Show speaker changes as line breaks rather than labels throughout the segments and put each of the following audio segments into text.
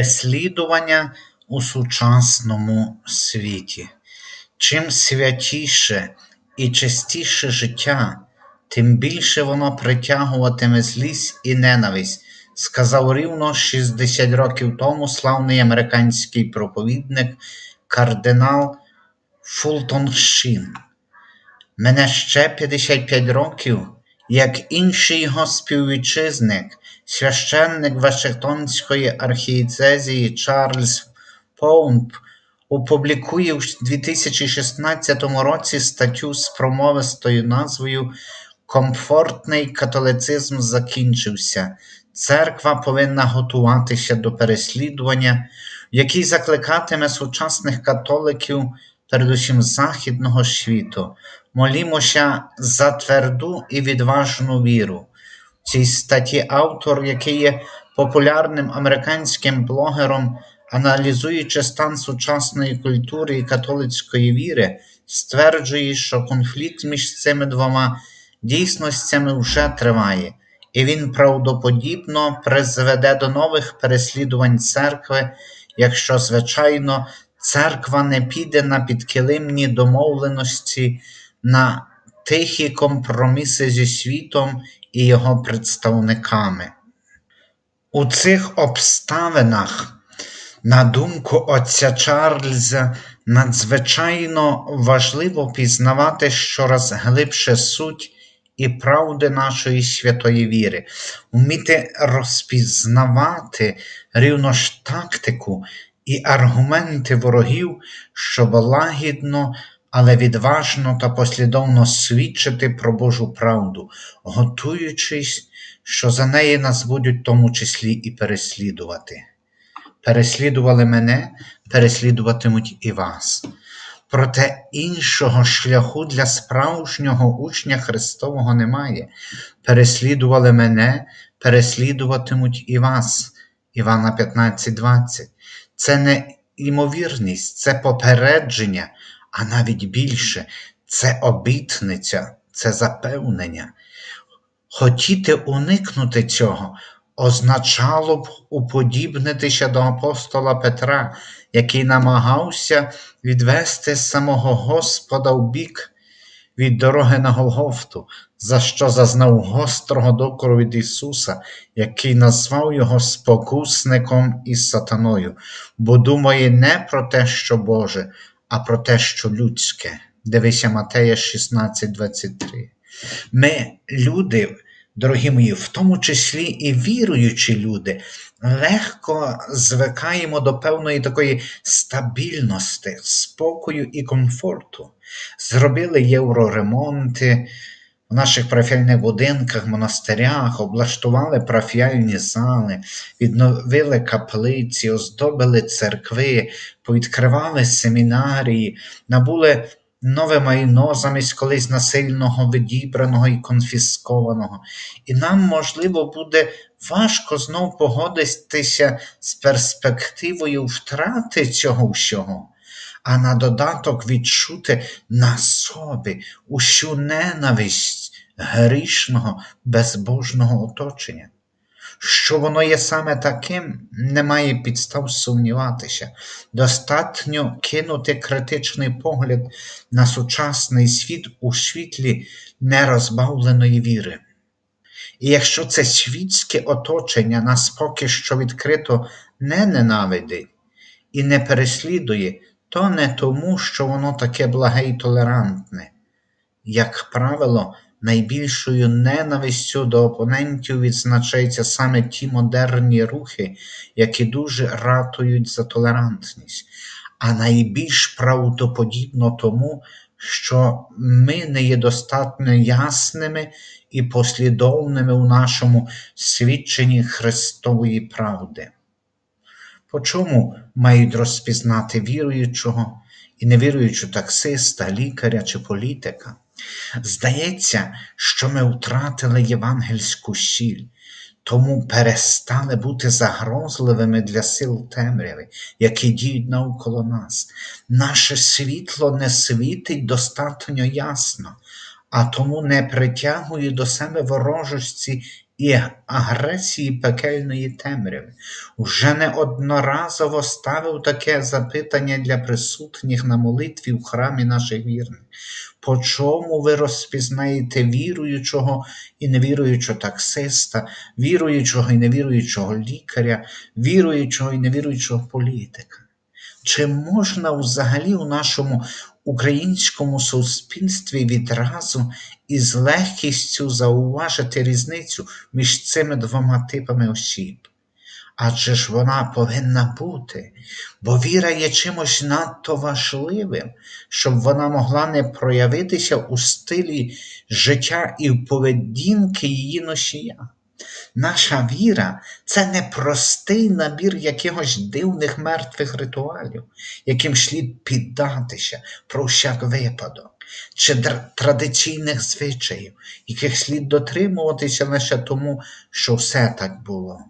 Переслідування у сучасному світі. Чим святіше і чистіше життя, тим більше воно притягуватиме злість і ненависть, сказав рівно 60 років тому славний американський проповідник кардинал Фултон Шін. Мене ще 55 років, як інший його співвітчизник, священник Вашингтонської архієцезії Чарльз Поумп опублікує в 2016 році статтю з промовистою назвою Комфортний католицизм закінчився. Церква повинна готуватися до переслідування, в якій закликатиме сучасних католиків, передусім західного світу. Молімося за тверду і відважну віру. В цій статті автор, який є популярним американським блогером, аналізуючи стан сучасної культури і католицької віри, стверджує, що конфлікт між цими двома дійсностями вже триває, і він правдоподібно призведе до нових переслідувань церкви, якщо, звичайно, церква не піде на підкилимні домовленості, на тихі компроміси зі світом і його представниками. У цих обставинах, на думку отця Чарльза, надзвичайно важливо пізнавати щораз глибше суть і правди нашої святої віри, вміти розпізнавати рівно ж тактику і аргументи ворогів, щоб лагідно, але відважно та послідовно свідчити про Божу правду, готуючись, що за неї нас будуть в тому числі і переслідувати. Переслідували мене, переслідуватимуть і вас. Проте іншого шляху для справжнього учня Христового немає. Переслідували мене, переслідуватимуть і вас. Івана 15:20. Це не імовірність, це попередження, а навіть більше це обітниця, це запевнення. Хотіти уникнути цього означало б уподібнитися до апостола Петра, який намагався відвести самого Господа в бік від дороги на Голгофту, за що зазнав гострого докору від Ісуса, який назвав його спокусником і сатаною, бо думає не про те, що Боже, а про те, що людське. Дивися Матея 16:23. Ми, люди, дорогі мої, в тому числі і віруючі люди, легко звикаємо до певної такої стабільності, спокою і комфорту. Зробили євроремонти в наших парафіальних будинках, монастирях, облаштували парафіальні зали, відновили каплиці, оздобили церкви, повідкривали семінарії, набули нове майно замість колись насильного відібраного і конфіскованого. І нам, можливо, буде важко знов погодитися з перспективою втрати цього всього, а на додаток відчути на собі усю ненависть грішного, безбожного оточення. Що воно є саме таким, немає підстав сумніватися. Достатньо кинути критичний погляд на сучасний світ у світлі нерозбавленої віри. І якщо це світське оточення нас поки що відкрито не ненавидить і не переслідує, то не тому, що воно таке благе і толерантне. Як правило, найбільшою ненавистю до опонентів відзначаються саме ті модерні рухи, які дуже ратують за толерантність, а найбільш правдоподібно тому, що ми не є достатньо ясними і послідовними у нашому свідченні Христової правди. По чому мають розпізнати віруючого і невіруючого таксиста, лікаря чи політика? Здається, що ми втратили євангельську сіль, тому перестали бути загрозливими для сил темряви, які діють навколо нас. Наше світло не світить достатньо ясно, а тому не притягує до себе ворожості і агресії пекельної темряви. Уже неодноразово ставив таке запитання для присутніх на молитві в храмі наших вірних. По чому ви розпізнаєте віруючого і невіруючого таксиста, віруючого і невіруючого лікаря, віруючого і невіруючого політика? Чи можна взагалі у нашому українському суспільстві відразу із легкістю зауважити різницю між цими двома типами осіб? Адже ж вона повинна бути, бо віра є чимось надто важливим, щоб вона могла не проявитися у стилі життя і поведінки її носія. Наша віра це не простий набір якихось дивних мертвих ритуалів, яким слід піддатися про всяк випадок, чи традиційних звичаїв, яких слід дотримуватися лише тому, що все так було.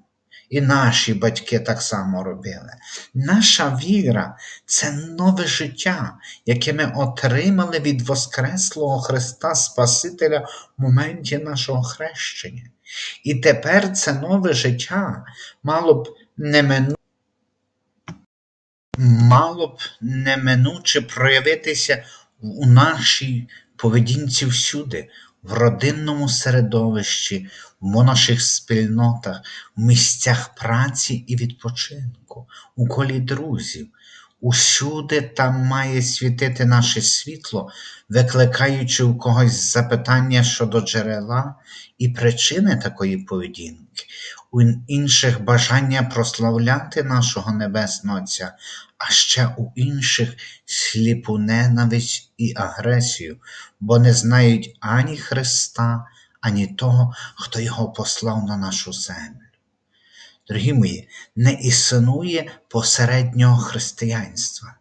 І наші батьки так само робили. Наша віра це нове життя, яке ми отримали від Воскреслого Христа Спасителя в моменті нашого хрещення. І тепер це нове життя мало б немину... мало б неминуче проявитися у нашій поведінці всюди, в родинному середовищі, в монаших спільнотах, в місцях праці і відпочинку, у колі друзів. Усюди там має світити наше світло, викликаючи у когось запитання щодо джерела і причини такої поведінки, у інших бажання прославляти нашого Небесного Отця, а ще у інших сліпу ненависть і агресію, бо не знають ані Христа, ані того, хто його послав на нашу землю. Дорогі мої, не існує посереднього християнства.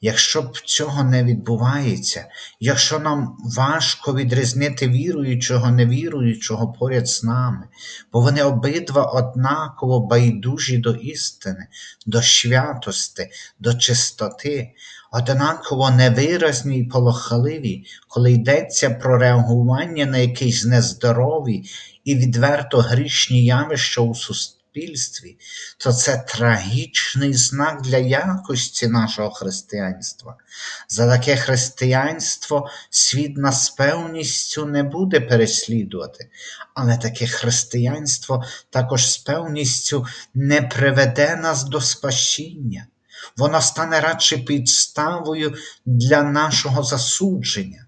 Якщо б цього не відбувається, якщо нам важко відрізнити віруючого, невіруючого поряд з нами, бо вони обидва однаково байдужі до істини, до святости, до чистоти, однаково невиразні й полохливі, коли йдеться про реагування на якісь нездорові і відверто грішні явища у суспільстві, суспільстві, то це трагічний знак для якості нашого християнства. За таке християнство світ нас певністю не буде переслідувати, але таке християнство також з певністю не приведе нас до спасіння. Воно стане радше підставою для нашого засудження.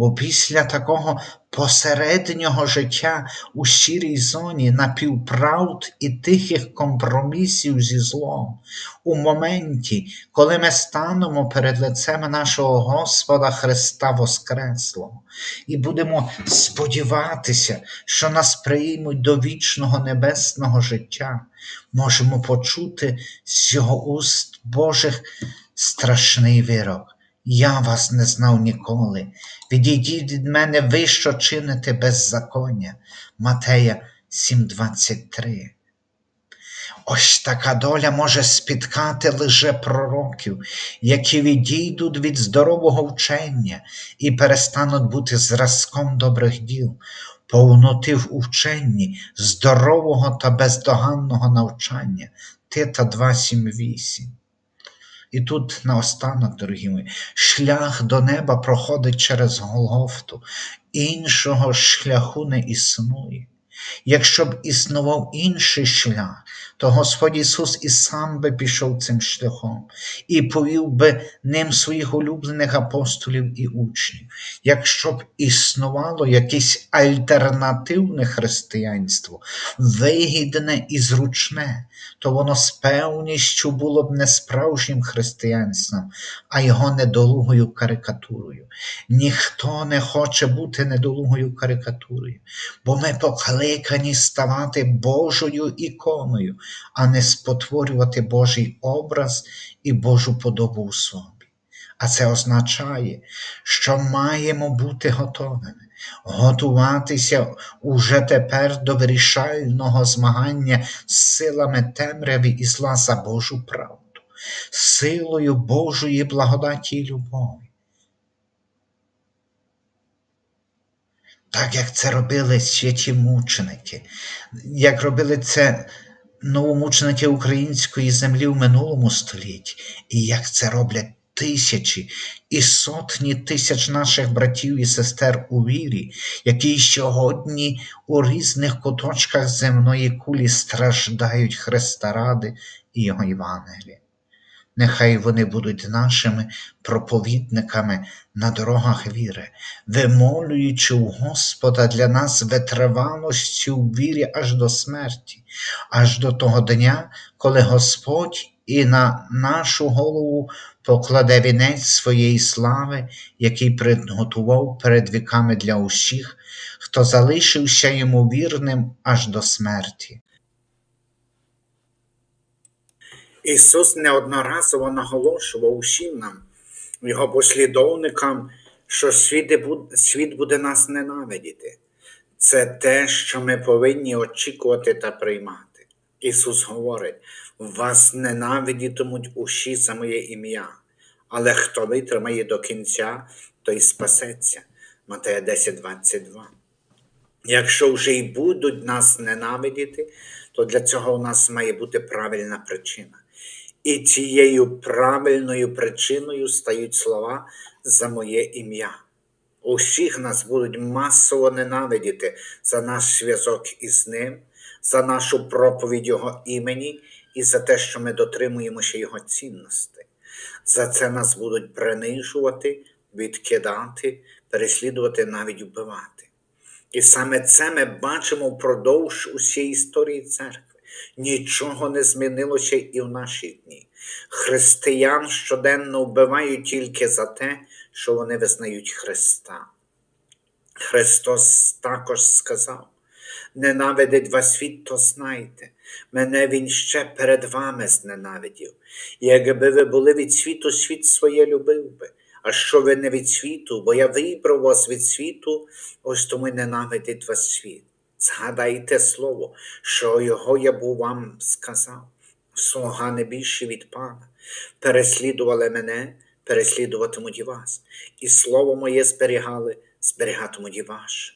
Бо після такого посереднього життя у сірій зоні напівправд і тихих компромісів зі злом, у моменті, коли ми станемо перед лицем нашого Господа Христа Воскреслого, і будемо сподіватися, що нас приймуть до вічного небесного життя, можемо почути з його уст Божих страшний вирок. Я вас не знав ніколи. Відійдіть від мене ви, що чините беззаконня. Матея 7:23. Ось така доля може спіткати лише пророків, які відійдуть від здорового вчення і перестануть бути зразком добрих діл, повноти в ученні, здорового та бездоганного навчання. Тита 2,7,8. І тут наостанок, дорогі мої, шлях до неба проходить через Голгофту, іншого шляху не існує. Якщо б існував інший шлях, то Господь Ісус і сам би пішов цим шляхом і повів би ним своїх улюблених апостолів і учнів. Якщо б існувало якесь альтернативне християнство, вигідне і зручне, то воно з певністю було б не справжнім християнством, а його недолугою карикатурою. Ніхто не хоче бути недолугою карикатурою, бо ми покликані ставати Божою іконою, а не спотворювати Божий образ і Божу подобу у собі. А це означає, що маємо бути готовими, готуватися уже тепер до вирішального змагання з силами темряви і зла за Божу правду, силою Божої благодаті і любові. так як це робили святі мученики, як робили це новомученики української землі в минулому столітті, і як це роблять тисячі і сотні тисяч наших братів і сестер у вірі, які сьогодні у різних куточках земної кулі страждають Христа ради і Його Євангелія. Нехай вони будуть нашими проповідниками на дорогах віри, вимолюючи у Господа для нас витривалості у вірі аж до смерті, аж до того дня, коли Господь і на нашу голову покладе вінець своєї слави, який приготував перед віками для усіх, хто залишився йому вірним аж до смерті.
Ісус неодноразово наголошував усім нам, його послідовникам, що світ, буде нас ненавидіти. Це те, що ми повинні очікувати та приймати. Ісус говорить: вас ненавидітимуть усі за моє ім'я, але хто витримає до кінця, той спасеться. Матея 10, 22. Якщо вже й будуть нас ненавидіти, то для цього у нас має бути правильна причина. І цією правильною причиною стають слова за моє ім'я. Усіх нас будуть масово ненавидіти за наш зв'язок із ним, за нашу проповідь Його імені і за те, що ми дотримуємося Його цінностей. За це нас будуть принижувати, відкидати, переслідувати, навіть вбивати. І саме це ми бачимо впродовж усієї історії церкви. Нічого не змінилося і в наші дні. Християн щоденно вбивають тільки за те, що вони визнають Христа. Христос також сказав: ненавидить вас світ, то знайте, мене Він ще перед вами зненавидів. Якби ви були від світу, світ своє любив би. А що ви не від світу, бо я вибрав вас від світу, ось тому й ненавидить вас світ. Згадайте слово, що його я був вам сказав. Слуга не більше від пана. Переслідували мене, переслідуватимуть і вас. І слово моє зберігали, зберігатимуть і ваше.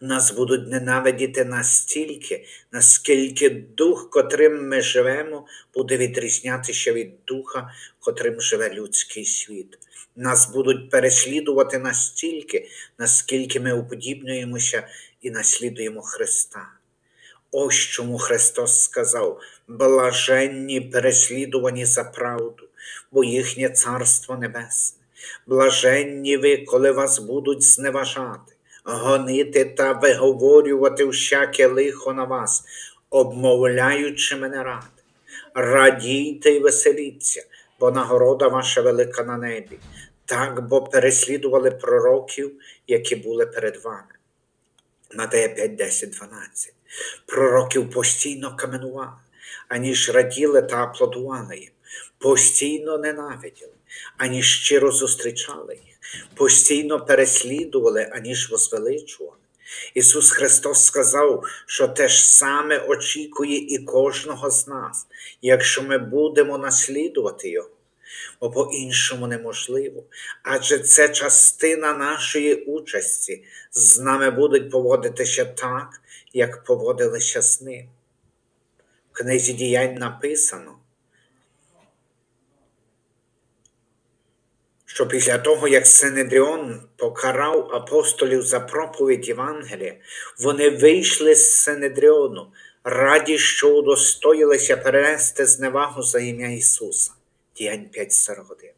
Нас будуть ненавидіти настільки, наскільки дух, котрим ми живемо, буде відрізнятися від духа, котрим живе людський світ. Нас будуть переслідувати настільки, наскільки ми уподібнюємося і наслідуємо Христа. Ось чому Христос сказав: блаженні переслідувані за правду, бо їхнє Царство Небесне. Блаженні ви, коли вас будуть зневажати, гонити та виговорювати всяке лихо на вас, обмовляючи мене ради. Радійте й веселіться, бо нагорода ваша велика на небі. Так бо переслідували пророків, які були перед вами. Матея 5, 10, 12. Пророків постійно каменували, аніж раділи та аплодували їм, постійно ненавиділи, аніж щиро зустрічали їх, постійно переслідували, аніж возвеличували. Ісус Христос сказав, що те ж саме очікує і кожного з нас, якщо ми будемо наслідувати Його бо по-іншому неможливо, адже це частина нашої участі. З нами будуть поводитися так, як поводилися з ним. В книзі діянь написано, що після того, як Синедріон покарав апостолів за проповідь Євангелія, вони вийшли з Синедріону, раді, що удостоїлися перенести зневагу за ім'я Ісуса. Діянь 5.41.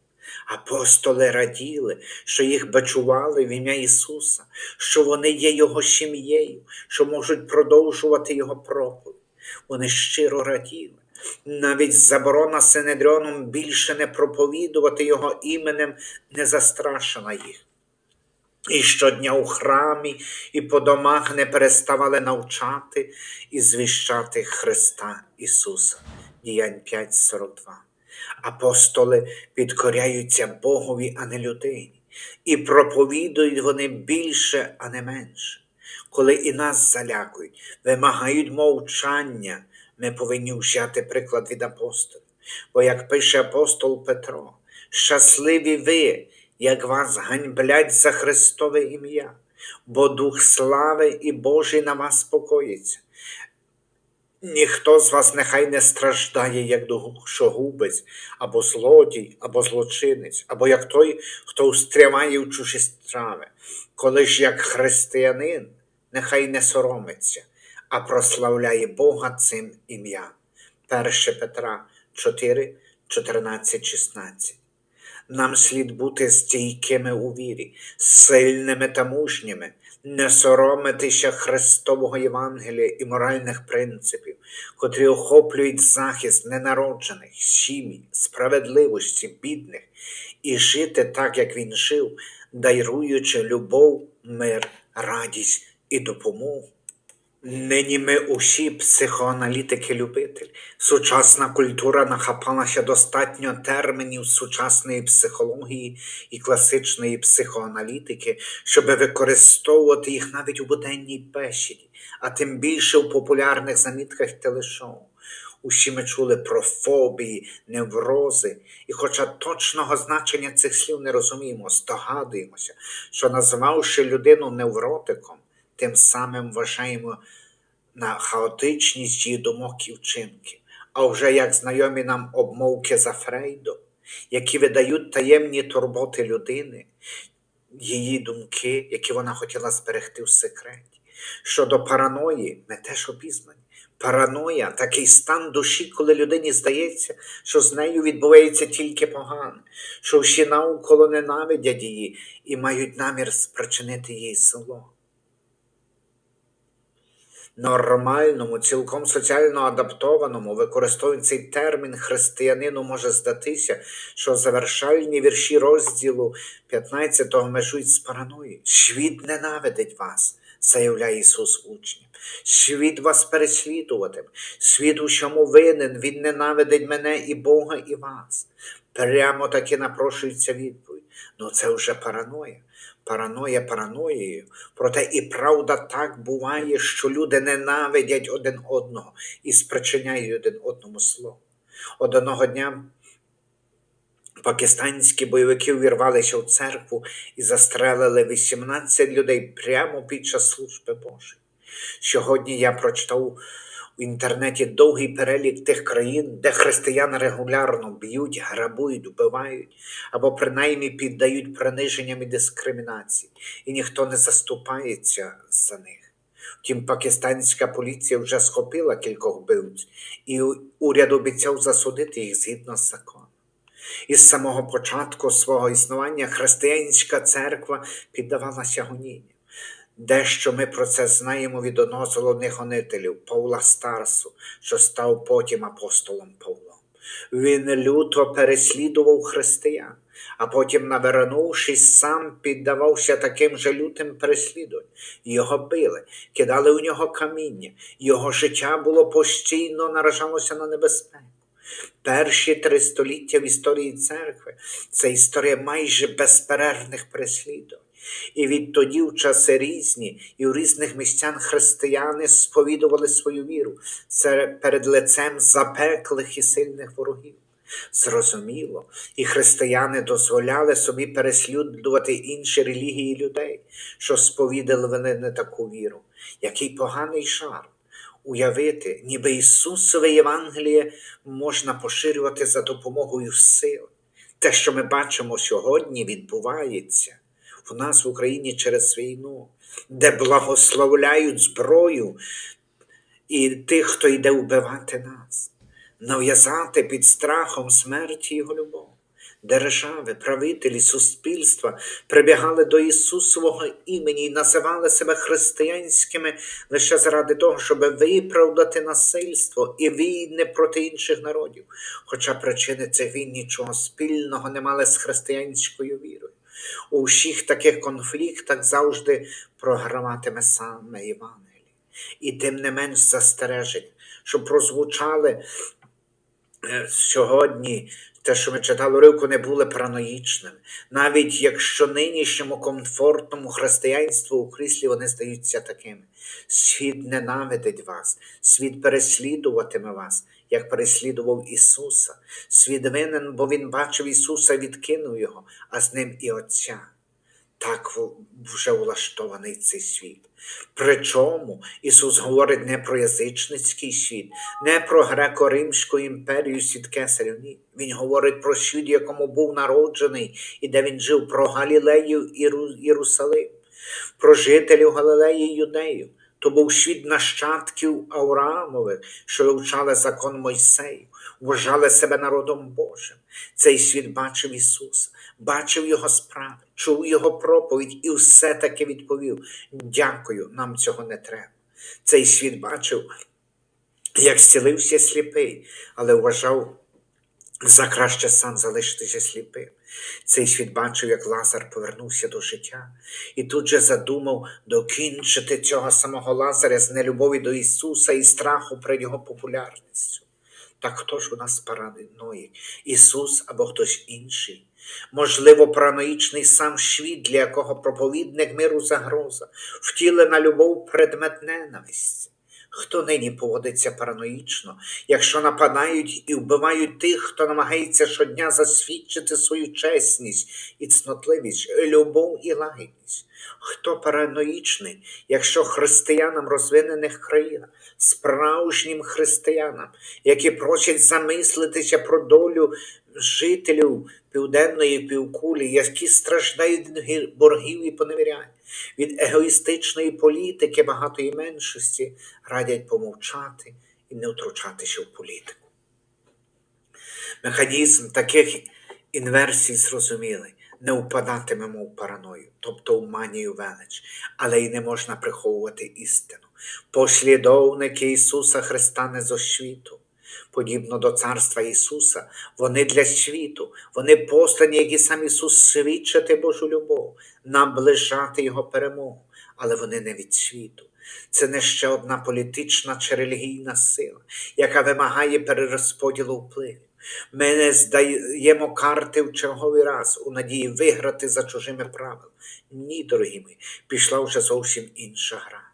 Апостоли раділи, що їх бачували в ім'я Ісуса, що вони є Його сім'єю, що можуть продовжувати Його проповідь. Вони щиро раділи. Навіть заборона Синедріоном більше не проповідувати Його іменем не застрашена їх. І щодня у храмі і по домах не переставали навчати і звіщати Христа Ісуса. Діянь 5.42. Апостоли підкоряються Богові, а не людині, і проповідують вони більше, а не менше. Коли і нас залякують, вимагають мовчання, ми повинні взяти приклад від апостолів. Бо, як пише апостол Петро, щасливі ви, як вас ганьблять за Христове ім'я, бо Дух слави і Божий на вас спокоїться. Ніхто з вас нехай не страждає, як душогубець, або злодій, або злочинець, або як той, хто устрямає в чужі страви. Коли ж як християнин, нехай не соромиться, а прославляє Бога цим ім'ям. 1 Петра 4, 14, 16. Нам слід бути стійкими у вірі, сильними та мужніми, не соромитися Христового Євангелія і моральних принципів, котрі охоплюють захист ненароджених, сім'ї, справедливості, бідних, і жити так, як він жив, даруючи любов, мир, радість і допомогу. Нині ми усі психоаналітики-любителі. Сучасна культура нахапалася достатньо термінів сучасної психології і класичної психоаналітики, щоб використовувати їх навіть у буденній бесіді, а тим більше у популярних замітках телешоу. Усі ми чули про фобії, неврози, і хоча точного значення цих слів не розуміємо, здогадуємося, що назвавши людину невротиком, тим самим вважаємо на хаотичність її думок і вчинків. А вже як знайомі нам обмовки за Фрейдом, які видають таємні турботи людини, її думки, які вона хотіла зберегти в секреті. Щодо параної, ми теж обізнані. Параноя такий стан душі, коли людині здається, що з нею відбувається тільки погане, що всі навколо ненавидять її і мають намір спричинити їй зло. Нормальному, цілком соціально адаптованому використовують цей термін християнину може здатися, що завершальні вірші розділу 15-го межують з параноєю. Світ ненавидить вас, заявляє Ісус учням. Світ вас переслідуватиме, світ у чому винен, Він ненавидить мене і Бога, і вас. Прямо таки напрошується відповідь. Ну це вже параноя. Параноя параноєю, проте і правда так буває, що люди ненавидять один одного і спричиняють один одному зло. Одного дня пакистанські бойовики увірвалися в церкву і застрелили 18 людей прямо під час служби Божої. Сьогодні я прочитав в інтернеті довгий перелік тих країн, де християн регулярно б'ють, грабують, вбивають або принаймні піддають приниженням і дискримінації, і ніхто не заступається за них. Втім, пакистанська поліція вже схопила кількох вбивць, і уряд обіцяв засудити їх згідно з законом. Із самого початку свого існування християнська церква піддавалася гонінню. Дещо ми про це знаємо від одного з головних гонителів Павла Старсу, що став потім апостолом Павлом. Він люто переслідував християн, а потім, навернувшись, сам піддавався таким же лютим переслідуванням. Його били, кидали у нього каміння, його життя було постійно наражалося на небезпеку. Перші три століття в історії церкви це історія майже безперервних переслідувань. І відтоді в часи різні і в різних місцях християни сповідували свою віру це перед лицем запеклих і сильних ворогів. Зрозуміло, і християни дозволяли собі переслідувати інші релігії людей, що сповідали вони не таку віру. Який поганий жарт. Уявити, ніби Ісусове Євангеліє можна поширювати за допомогою сил. Те, що ми бачимо сьогодні, відбувається в нас в Україні через війну, де благословляють зброю і тих, хто йде вбивати нас, нав'язати під страхом смерті Його любов. Держави, правителі, суспільства прибігали до Ісусового імені і називали себе християнськими лише заради того, щоб виправдати насильство і війни проти інших народів, хоча причини цих війн нічого спільного не мали з християнською вірою. У всіх таких конфліктах завжди програватиме саме Євангеліє. І тим не менш застережень, щоб прозвучали е, сьогодні те, що ми читали уривку, не були параноїчними. Навіть якщо нинішньому комфортному християнству у кріслі вони здаються такими. Світ ненавидить вас, світ переслідуватиме вас, як переслідував Ісуса. Світ винен, бо Він бачив Ісуса, відкинув Його, а з ним і Отця. Так вже влаштований цей світ. Причому Ісус говорить не про язичницький світ, не про греко-римську імперію світ кесарів. Ні. Він говорить про світ, якому був народжений і де він жив, про Галілею і Єрусалим, про жителів Галилеї і Юдею. То був світ нащадків Авраамових, що вивчали закон Мойсею, вважали себе народом Божим. Цей світ бачив Ісуса, бачив Його справи, чув Його проповідь і все таки відповів: Дякую, нам цього не треба. Цей світ бачив, як зцілився сліпий, але вважав за краще сам залишитися сліпим. Цей світ бачив, як Лазар повернувся до життя, і тут же задумав докінчити цього самого Лазаря з нелюбові до Ісуса і страху перед Його популярністю. Так хто ж у нас параноїк? Ісус або хтось інший? Можливо, параноїчний сам світ, для якого проповідник миру загроза, втілена любов предмет ненависті. Хто нині поводиться параноїчно, якщо нападають і вбивають тих, хто намагається щодня засвідчити свою чесність і цнотливість, любов і лагідність? Хто параноїчний, якщо християнам розвинених країнах, справжнім християнам, які просять замислитися про долю жителів південної півкулі, які страждають від боргів і поневірянь, від егоїстичної політики багатої меншості, радять помовчати і не втручатися в політику. Механізм таких інверсій зрозумілий. Не впадатимемо в параною, тобто в манію велич, але й не можна приховувати істину. Послідовники Ісуса Христа не зо світу. Подібно до царства Ісуса, вони для світу, вони послані, як і сам Ісус, свідчити Божу любов, наближати Його перемогу, але вони не від світу. Це не ще одна політична чи релігійна сила, яка вимагає перерозподілу впливів. Ми не здаємо карти в черговий раз у надії виграти за чужими правилами. Ні, дорогі мої, пішла вже зовсім інша гра.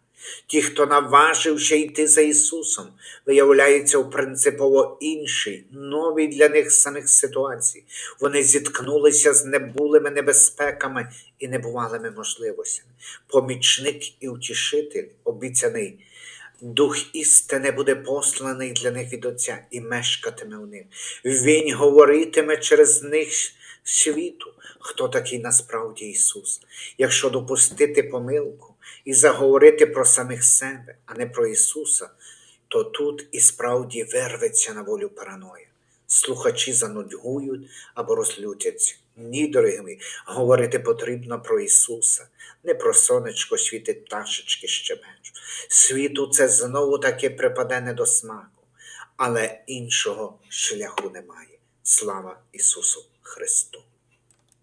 Ті, хто наважився йти за Ісусом, виявляються у принципово іншій, новій для них самих ситуації. Вони зіткнулися з небулими небезпеками і небувалими можливостями. Помічник і утішитель, обіцяний, Дух істини буде посланий для них від Отця і мешкатиме в них. Він говоритиме через них світу, хто такий насправді Ісус. Якщо допустити помилку і заговорити про самих себе, а не про Ісуса, то тут і справді вирветься на волю параноя. Слухачі занудьгують або розлютяться. Ні, дорогі говорити потрібно про Ісуса, не про сонечко світить пташечки щебечуть. Світу це знову таки припаде не до смаку, але іншого шляху немає. Слава Ісусу Христу!